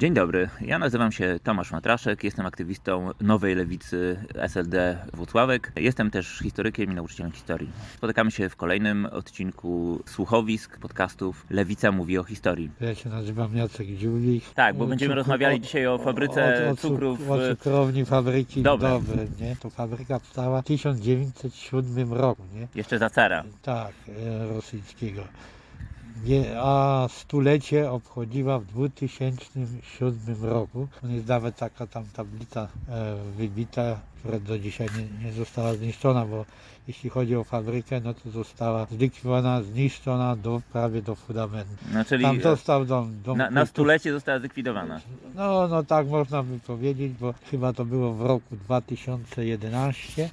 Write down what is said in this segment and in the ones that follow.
Dzień dobry, ja nazywam się Tomasz Matraszek, jestem aktywistą Nowej Lewicy SLD Włocławek. Jestem też historykiem i nauczycielem historii. Spotykamy się w kolejnym odcinku słuchowisk, podcastów Lewica mówi o historii. Ja się nazywam Jacek Dziulik. Tak, bo będziemy Cukru- rozmawiali dzisiaj o fabryce o, o, cukrów. O e, cukrowni fabryki Dobre. Dobre. nie? To fabryka powstała w 1907 roku, nie? Jeszcze za cara. Tak, e, rosyjskiego. A stulecie obchodziła w 2007 roku. Jest nawet taka tam tablica e, wybita, która do dzisiaj nie, nie została zniszczona, bo jeśli chodzi o fabrykę, no to została zlikwidowana, zniszczona do, prawie do fundamentu. No, czyli Tam został dom, dom na, na stulecie została zlikwidowana. No, no tak można by powiedzieć, bo chyba to było w roku 2011.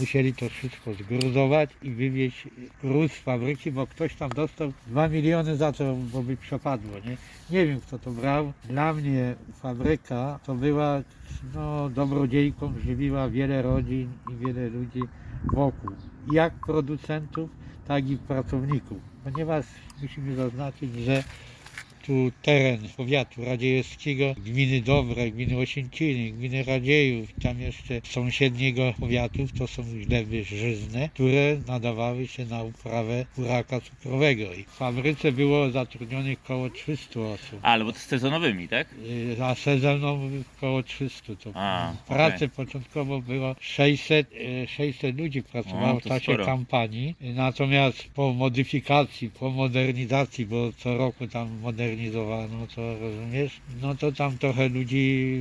Musieli to wszystko zgruzować i wywieźć gruz z fabryki, bo ktoś tam dostał 2 miliony za to, bo by przepadło, nie? Nie wiem kto to brał. Dla mnie fabryka to była no, dobrodziejką, żywiła wiele rodzin i wiele ludzi wokół. Jak producentów, tak i pracowników. Ponieważ musimy zaznaczyć, że tu teren powiatu radziejewskiego, gminy Dobre, gminy Osięciny, gminy Radziejów, tam jeszcze sąsiedniego powiatów, to są gleby żyzne, które nadawały się na uprawę buraka cukrowego. I w fabryce było zatrudnionych około 300 osób. Ale bo to z sezonowymi, tak? Y, A sezonowo około 300. To A, pracy początkowo było 600, y, 600 ludzi pracowało O, w to czasie sporo. kampanii. Y, Natomiast po modyfikacji, po modernizacji, bo co roku tam modernizowano, to rozumiesz, no to tam trochę ludzi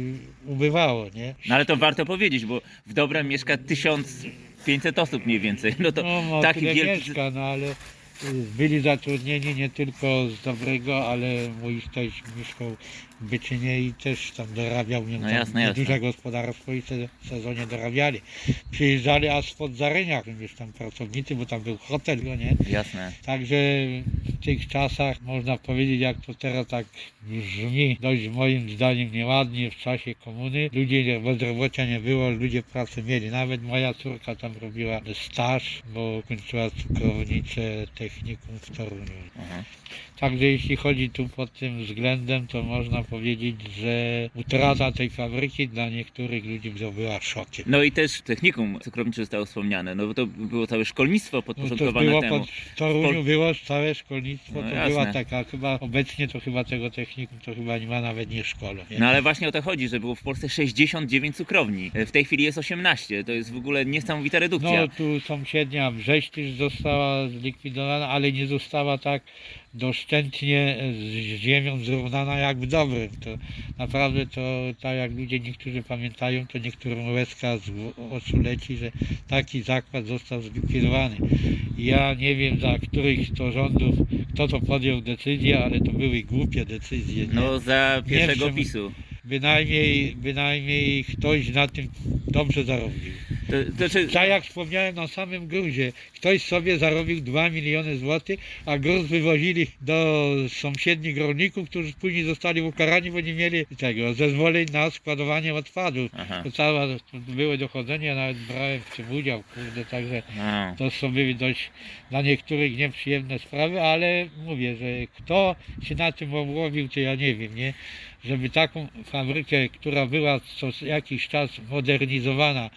ubywało, nie? No ale to warto powiedzieć, bo w Dobrem mieszka 1500 osób mniej więcej. No to no, no taki wielki... mieszka, no ale byli zatrudnieni nie tylko z dobrego, ale mój też mieszkał w Byczynie i też tam dorabiał, miał No jasne, jasne. duże gospodarstwo i se- w sezonie dorabiali. Przyjeżdżali aż spod Zaryniach, już tam pracownicy, bo tam był hotel, no nie? Jasne. Także w tych czasach można powiedzieć, jak to teraz tak brzmi, dość moim zdaniem nieładnie w czasie komuny. Ludzie bezrobocia nie było, ludzie pracę mieli. Nawet moja córka tam robiła staż, bo kończyła cukrownicę technikum w Toruniu. Aha. Także jeśli chodzi tu pod tym względem, to można powiedzieć, że utrata tej fabryki dla niektórych ludzi to była szokiem. No i też technikum cukrownicze zostało wspomniane, no bo to było całe szkolnictwo No to podporządkowane było temu. pod, w Toruniu było całe szkolnictwo, No to jasne. była taka, chyba obecnie to chyba tego technikum to chyba nie ma nawet nie szkole. Nie? No ale właśnie o to chodzi, że było w Polsce 69 cukrowni. W tej chwili jest 18. To jest w ogóle niesamowita redukcja. No tu sąsiednia Brześć też została zlikwidowana, ale nie została tak doszczętnie z ziemią zrównana jak w dobrym. To naprawdę to tak jak ludzie niektórzy pamiętają, to niektórym łezka z oczu leci, że taki zakład został zlikwidowany. Ja nie wiem za których to rządów, kto to podjął decyzję, ale to były głupie decyzje. Nie? No za pierwszego wiem, PiSu. Bynajmniej, bynajmniej ktoś na tym dobrze zarobił. To, to, czy, Tak jak wspomniałem na samym gruzie, ktoś sobie zarobił 2 miliony złotych, a gruz wywozili do sąsiednich rolników, którzy później zostali ukarani, bo nie mieli tego zezwoleń na składowanie odpadów. Aha. To całe były dochodzenia, ja nawet brałem w tym udział, kurde, także A, to są były dość dla niektórych nieprzyjemne sprawy, ale mówię, że kto się na tym obłowił, to ja nie wiem, nie? Żeby taką fabrykę, która była co jakiś czas modernizowana,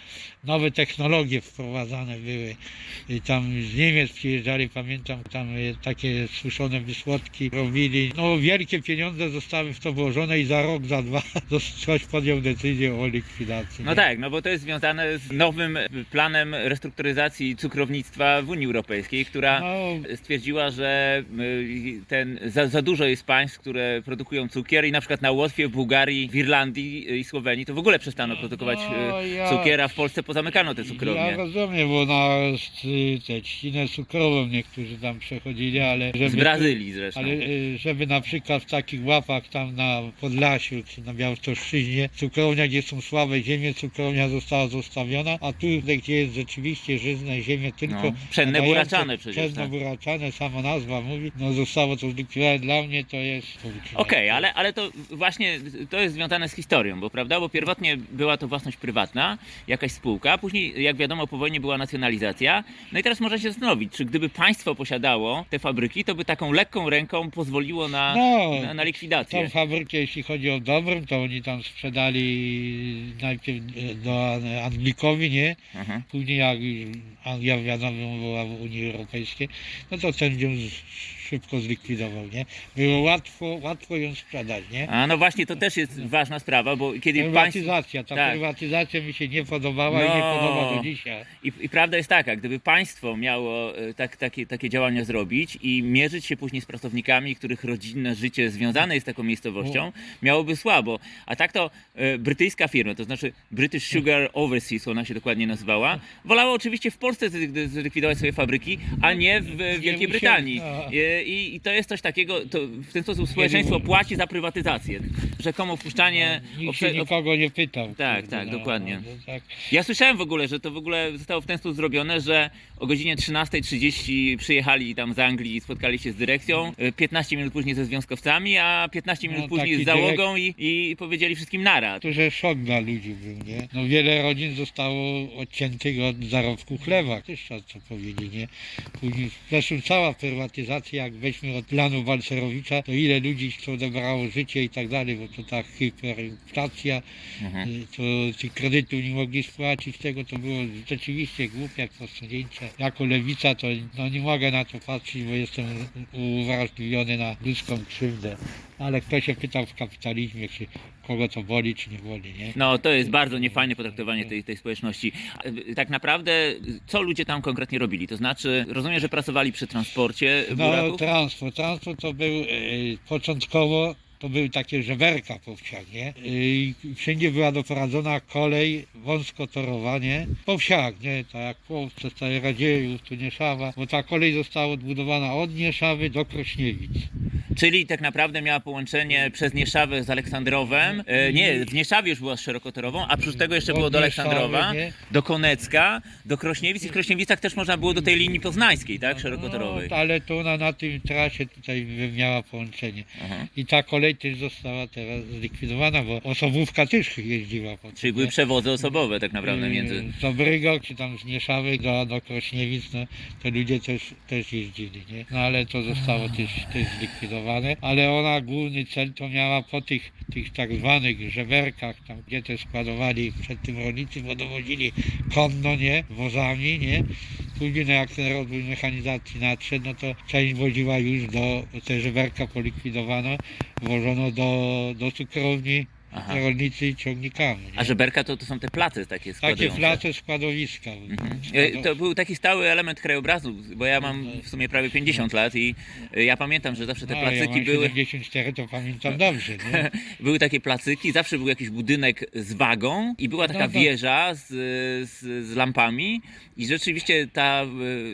nowe technologie wprowadzane były. I tam z Niemiec przyjeżdżali, pamiętam, tam e, takie suszone wysłodki robili. No wielkie pieniądze zostały w to włożone i za rok, za dwa ktoś podjął decyzję o likwidacji. no nie? tak, no bo to jest związane z nowym planem restrukturyzacji cukrownictwa w Unii Europejskiej, która No, stwierdziła, że y, ten, za, za dużo jest państw, które produkują cukier i na przykład na Łotwie, w Bułgarii, w Irlandii i Słowenii to w ogóle przestano produkować No, y, ja- cukier, a w Polsce pozamykano te Ja cukrownie. rozumiem, bo na y, tę trzcinę cukrową niektórzy tam przechodzili, ale żeby, Z Brazylii zresztą. ale y, żeby na przykład w takich łapach tam na Podlasiu czy na Białostocszczyźnie cukrownia, gdzie są słabe ziemie, cukrownia została zostawiona, a tu, gdzie jest rzeczywiście żyzne ziemie, tylko No, pszenne nadające- buraczane przecież, Pszenne tak. buraczane, sama nazwa mówi, no zostało to zlikwidowane. Dla mnie to jest... Okej, ale, ale to właśnie to jest związane z historią, bo prawda, bo pierwotnie była to własność prywatna, jakaś spółka, później, jak wiadomo, po wojnie była nacjonalizacja. No i teraz można się zastanowić, czy gdyby państwo posiadało te fabryki, to by taką lekką ręką pozwoliło na, No, na, na likwidację. Tą fabrykę, jeśli chodzi o dobrym, to oni tam sprzedali najpierw e, do Anglikowi, nie? Mhm. Później jak Anglia wiadomo była w Unii Europejskiej, no to ten ją szybko zlikwidował, nie? Było łatwo, łatwo ją sprzedać, nie? A no właśnie, to też jest ważna sprawa, bo kiedy państwo... Prywatyzacja, ta tak. prywatyzacja mi się nie podobała i nie No. podoba do dzisiaj. I, I prawda jest taka, gdyby państwo miało e, tak, takie, takie działania zrobić i mierzyć się później z pracownikami, których rodzinne życie związane jest z taką miejscowością, miałoby słabo. A tak to e, brytyjska firma, to znaczy British Sugar Overseas, ona się dokładnie nazywała, wolała oczywiście w Polsce zlik- zlikwidować swoje fabryki, a nie w e, Wielkiej musieli, Brytanii. no. E, I, I to jest coś takiego, to w ten sposób społeczeństwo płaci za prywatyzację. Rzekomo wpuszczanie... Nikt się obce- nikogo nie pytał. Tak, kurde, tak, no, dokładnie. no, tak. Ja słyszałem w ogóle, że to w ogóle zostało w ten sposób zrobione, że o godzinie 13.30 przyjechali tam z Anglii i spotkali się z dyrekcją, y, 15 minut później ze związkowcami, a 15 minut No, później taki z załogą i, i powiedzieli wszystkim nara. To, że szok dla ludzi był, nie? No wiele rodzin zostało odciętych od zarobku chleba. Też trzeba co powiedzieć, nie? Później, zresztą cała prywatyzacja, jak weźmy od planu Balcerowicza, to ile ludzi to odebrało życie i tak dalej, bo to ta hiperinflacja, Mhm. y, to ci kredytu nie mogli spłacić tego, to było rzeczywiście głupie posunięcie. Jako lewica to no, nie mogę na to patrzeć, bo jestem uwrażliwiony na ludzką krzywdę. Ale kto się pytał w kapitalizmie, czy kogo to boli, czy nie boli, nie? No to jest bardzo niefajne potraktowanie tej, tej społeczności. Y, Tak naprawdę, co ludzie tam konkretnie robili? To znaczy, rozumiem, że pracowali przy transporcie No buraków? transport, transport to był e, początkowo to były takie żeberka po wsiach, nie? E, I wszędzie była doprowadzona kolej, wąskotorowa, nie? Po wsiach, nie? Tak jak Polsce, Stary Radziejów, tu Nieszawa, bo ta kolej została odbudowana od Nieszawy do Krośniewic. Czyli tak naprawdę miała połączenie przez Nieszawę z Aleksandrowem. E, nie, w Nieszawie już była z szerokotorową, a oprócz tego jeszcze Od było do Nieszawy, Aleksandrowa, nie? do Konecka, do Krośniewic i w Krośniewicach też można było do tej linii poznańskiej, tak? Szerokotorowej. No, ale to ona na tym trasie tutaj miała połączenie. I ta kolej też została teraz zlikwidowana, bo osobówka też jeździła po tym, Czyli były przewozy osobowe tak naprawdę między... Z Dobrygok, czy tam z Nieszawy do, do Krośniewic, no, to ludzie też, też jeździli, nie? No ale to zostało też, też zlikwidowane. Ale ona główny cel to miała po tych, tych tak zwanych żeberkach, tam gdzie te składowali przed tym rolnicy, bo dowozili konno, nie? Wozami, nie? Później no jak ten rozwój mechanizacji nadszedł, no to część woziła już do, te żeberka polikwidowano, wożono do, do cukrowni, Aha. rolnicy ciągnikami. Nie? A żeberka to, to są te placy takie Takie składujące. place składowiska. Mhm. E, To był taki stały element krajobrazu, bo ja mam w sumie prawie 50 lat i e, ja pamiętam, że zawsze te No, ja placyki mam były, 74, to pamiętam dobrze, nie? były takie placyki, zawsze był jakiś budynek z wagą i była taka No to- wieża z, z, z lampami i rzeczywiście ta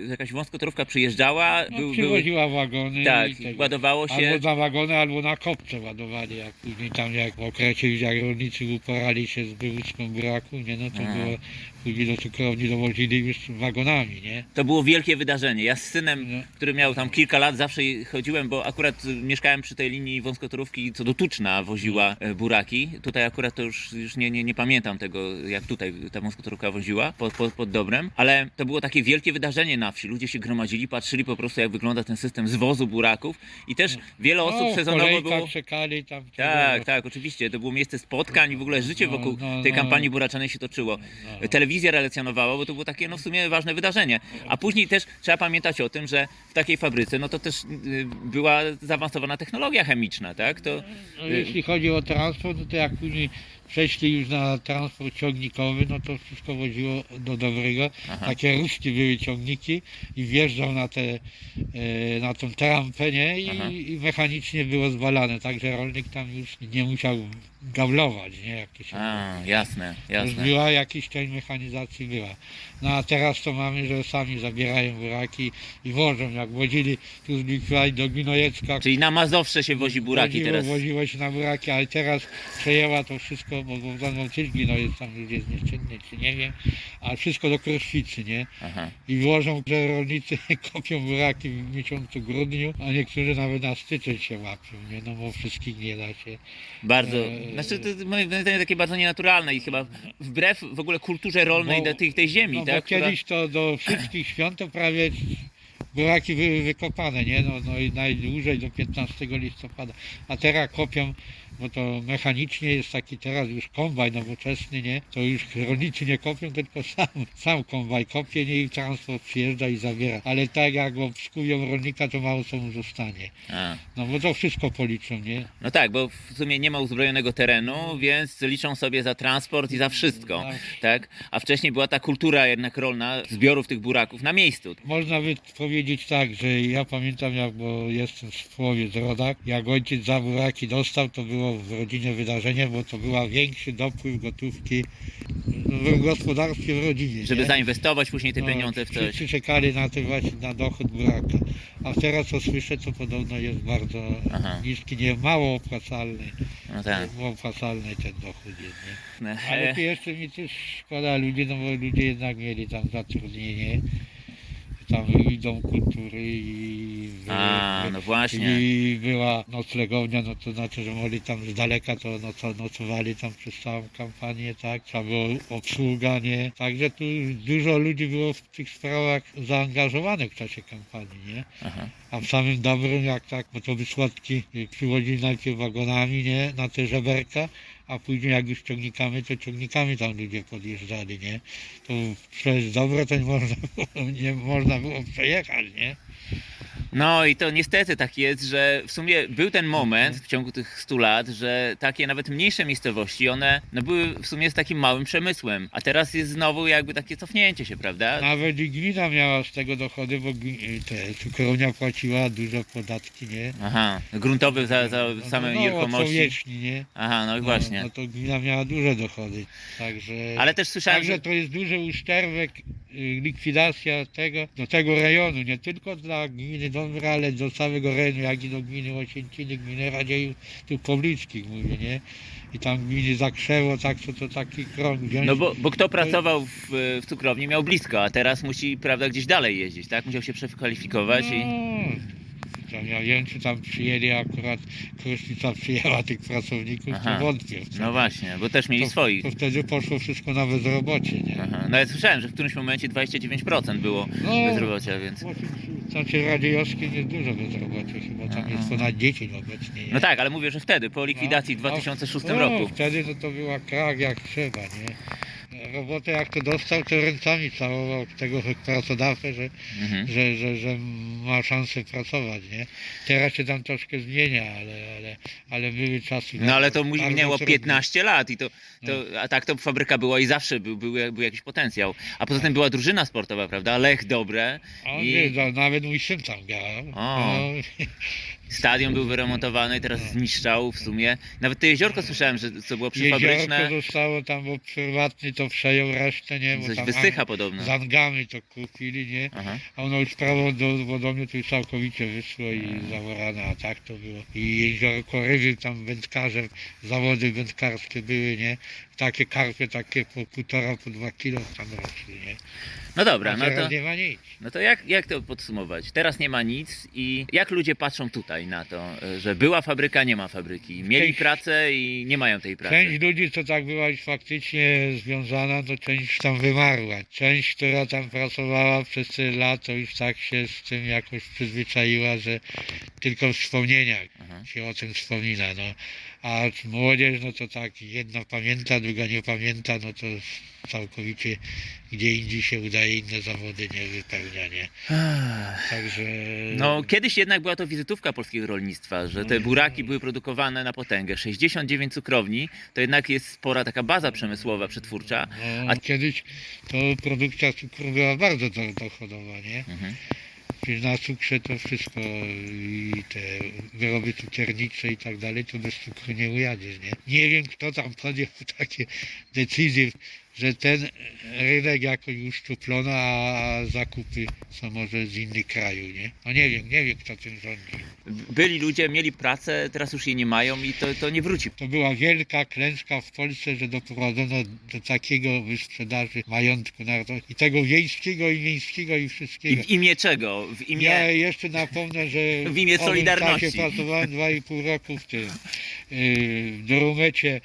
e, jakaś wąskotorówka przyjeżdżała, No, był, były, przywoziła wagony tak, ładowało się, Albo na wagony, albo na kopce ładowali, jak później tam jak w okresie, jak rolnicy uporali się z wyłuczką buraku, nie, no to było, do cukrowni dowozili już wagonami, nie? to było wielkie wydarzenie. Ja z synem, No. który miał tam kilka lat, zawsze chodziłem, bo akurat mieszkałem przy tej linii wąskotorówki, co do Tuczna woziła e, buraki. Tutaj akurat to już, już nie, nie, nie pamiętam tego, jak tutaj ta wąskotorówka woziła pod, pod, pod Dobrem, ale to było takie wielkie wydarzenie na wsi. Ludzie się gromadzili, patrzyli po prostu, jak wygląda ten system zwozu buraków i też wiele osób no, sezonowo było... czekali tam. Tak, tak, oczywiście. To było miejsce spotkań i w ogóle życie No, wokół no, tej no. kampanii buraczanej się toczyło. No. Telewizja relacjonowała, bo to było takie no w sumie ważne wydarzenie. A później też trzeba pamiętać o tym, że w takiej fabryce no to też y, była zaawansowana technologia chemiczna, tak? To No, jeśli chodzi o transport, no to jak później przeszli już na transport ciągnikowy, no to wszystko woziło do Dobrego. Aha. Takie ruszki były ciągniki i wjeżdżał na, te, e, na tą trampę, nie? I, I mechanicznie było zwalane, także rolnik tam już nie musiał gawlować, nie? Jak to się a, jasne, Już jasne. była jakiś część mechanizacji była. No a teraz to mamy, że sami zabierają buraki i wożą, jak wozili tu z Likwaj do Gnojecka, Czyli na Mazowsze się wozi buraki woziło, teraz. woziło się na buraki, ale teraz przejęła to wszystko, bo Bogdan Czyżgi, no jest tam ludzie znieszczędny, czy nie wiem, a wszystko do Kroświcy, nie? Aha. I włożą, że rolnicy kopią buraki w miesiącu grudniu, a niektórzy nawet na styczeń się łapią, nie? No bo wszystkich nie da się. Bardzo, E, Znaczy to jest moim zdaniem takie bardzo nienaturalne i chyba wbrew w ogóle kulturze rolnej Bo- tej, tej ziemi, No tak? bo która- kiedyś to do wszystkich świąt to prawie buraki były wykopane, nie? No, no i najdłużej do 15 listopada. A teraz kopią, bo to mechanicznie jest taki teraz już kombajn nowoczesny, nie? To już rolnicy nie kopią, tylko sam, sam kombajn kopie nie? i transport przyjeżdża i zabiera. Ale tak jak obskują rolnika, to mało co mu zostanie. A. No bo to wszystko policzą, nie? No tak, bo w sumie nie ma uzbrojonego terenu, więc liczą sobie za transport i za wszystko, Tak. tak? A wcześniej była ta kultura jednak rolna zbiorów tych buraków na miejscu. Można by powiedzieć tak, że ja pamiętam, jak bo jestem z Połowiec rodak, jak ojciec za buraki dostał, to było w rodzinie wydarzenie, bo to była większy dopływ gotówki w gospodarstwie, w rodzinie. Żeby nie? zainwestować później te No, pieniądze w coś. Wszyscy czekali na to właśnie, na dochód buraka. A teraz co słyszę, to podobno jest bardzo Aha. niski, nie, mało opłacalny. No tak. Mało opłacalny ten dochód jest, nie? E, Ale tu jeszcze mi też szkoda ludzi, no bo ludzie jednak mieli tam zatrudnienie. Tam i dom kultury i, A, no właśnie. i była noclegownia, no to znaczy, że mogli tam z daleka to noco, nocowali tam przez całą kampanię, tak? Trzeba było obsługa, nie? Także tu dużo ludzi było w tych sprawach zaangażowanych w czasie kampanii, nie? Aha. A w samym dobrym, jak tak, bo to Wysłodki przywozili najpierw wagonami, nie, na te żeberka, a później jak już ciągnikami, to ciągnikami tam ludzie podjeżdżali, nie. To przez dobro to nie można było, nie można było przejechać, nie. No i to niestety tak jest, że w sumie był ten moment w ciągu tych 100 lat, że takie nawet mniejsze miejscowości, one no były w sumie z takim małym przemysłem, a teraz jest znowu jakby takie cofnięcie się, prawda? Nawet i gmina miała z tego dochody, bo gmi- te cukrownia płaciła duże podatki, nie. Aha, gruntowy za, za No, same no, no, od nieruchomości. nie. Aha, no i No, właśnie. No to gmina miała duże dochody, także... Ale też słyszałem, Także że... to jest duży uszczerbek, y, likwidacja tego, do tego rejonu, nie tylko dla gminy Dąbra, ale do całego rejonu, jak i do gminy Łosięciny, gminy Radziejów, tu pobliskich mówię, nie? I tam gminy Zakrzewo, tak, co to taki krąg wziąć. No bo, bo kto pracował w, w cukrowni miał blisko, a teraz musi, prawda, gdzieś dalej jeździć, tak? Musiał się przekwalifikować i... No, tam, ja wiem, czy tam przyjęli akurat, Krusznica przyjęła tych pracowników, Aha. to wątpię. w to. No właśnie, bo też mieli to, swoich. To wtedy poszło wszystko na bezrobocie, nie? Aha. Nawet słyszałem, że w którymś momencie 29% było No. bezrobocia, więc... Znaczy Radziejowskie jest dużo bezrobocie, chyba tam Aha. jest ponad 10 obecnie, nie? No tak, ale mówię, że wtedy, po likwidacji w No, 2006 no, roku. Wtedy to, to była krak jak trzeba, nie? Robotę jak to dostał, to ręcami całował tego pracodawcę, że, Mhm. że, że, że ma szansę pracować, nie? Teraz się tam troszkę zmienia, ale, ale, ale były czasy. No ale to minęło trudne. 15 lat i to, to a tak to fabryka była i zawsze był, był, był jakiś potencjał. A poza tym była drużyna sportowa, prawda? Lech Dobre A i nie, no, nawet mój syn tam grał. O. No, stadion był wyremontowany teraz zniszczał w sumie. Nawet to jeziorko słyszałem, że co było jeziorko przyfabryczne, zostało tam, bo prywatny to przejął resztę, nie? Bo coś tam wysycha Ang- podobno. Z Angami to kupili, nie? Aha. A ono już prawo do wodomiu to już całkowicie wyszło i Mhm. zaworane, a tak to było. I jeziorko ryby tam wędkarze, zawody wędkarskie były, nie? Takie karpie takie po półtora, po dwa kilo tam rośli, nie? No dobra, A no teraz to, nie ma nic. no to jak, jak to podsumować? Teraz nie ma nic i jak ludzie patrzą tutaj na to, że była fabryka, nie ma fabryki. Mieli Część- pracę i nie mają tej pracy. Część ludzi, co tak była już faktycznie związana, to część tam wymarła. Część, która tam pracowała przez tyle lat, to już tak się z tym jakoś przyzwyczaiła, że tylko w wspomnieniach Aha. się o tym wspomina. No. A młodzież, no to tak, jedna pamięta, druga nie pamięta, no to całkowicie gdzie indziej się udaje inne zawody nie wypełnia, nie? Także... No, kiedyś jednak była to wizytówka polskiego rolnictwa, że te buraki były produkowane na potęgę. 69 cukrowni to jednak jest spora taka baza przemysłowa, przetwórcza. No, A- kiedyś to produkcja cukru była bardzo do- dochodowa, nie? Mhm. Na cukrze to wszystko i te wyroby cukiernicze i tak dalej, to bez cukru nie ujadziesz, nie? Nie wiem, kto tam podjął takie decyzje, że ten rynek jakoś uszczuplono, a zakupy są może z innych krajów, nie? No nie wiem, nie wiem, kto tym rządzi. Byli ludzie, mieli pracę, teraz już jej nie mają i to, to nie wróci. To była wielka klęska w Polsce, że doprowadzono do takiego wysprzedaży majątku narodowego i tego wiejskiego i miejskiego i I wszystkiego. w imię czego? W imię... Ja jeszcze napomnę, że W imię Solidarności. czasie pracowałem dwa i pół roku w tym w Drumecie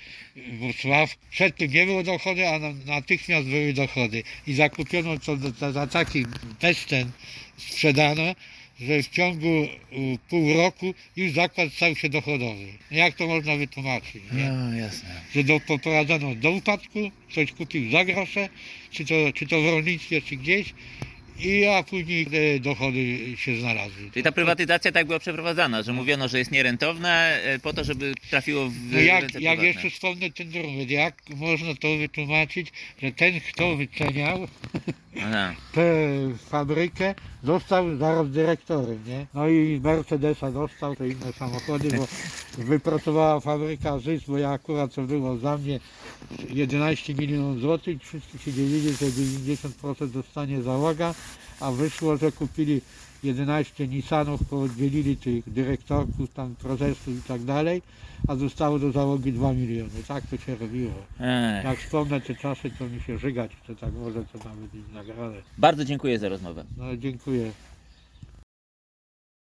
Wrocław. Przedtem nie było dochody, a na, natychmiast były dochody. I zakupiono to za taki bezcen sprzedano, że w ciągu y, pół roku już zakład stał się dochodowy. Jak to można wytłumaczyć? Nie? No jasne. Że do, poprowadzono do upadku, ktoś kupił za grosze, czy to, czy to w rolnictwie, czy gdzieś, i a później te dochody się znalazły. Czyli ta prywatyzacja tak była przeprowadzana, że mówiono, że jest nierentowne e, po to, żeby trafiło w No jak, ręce jak jeszcze wspomnę ten drumet, jak można to wytłumaczyć, że ten, kto wyceniał Aha. tę fabrykę, został zaraz dyrektorem, nie? No i Mercedesa dostał, te inne samochody, bo wypracowała fabryka zysk, bo ja akurat co było za mnie 11 milionów złotych, wszyscy się dzielili, że 90% dostanie załoga, a wyszło, że kupili 11 Nissanów, podzielili tych dyrektorków, tam prezesów i tak dalej, a zostało do załogi 2 miliony. Tak to się robiło. Ech. Jak wspomnę te czasy, to mi się żygać, to tak może to nawet i nagrane. Bardzo dziękuję za rozmowę. No dziękuję.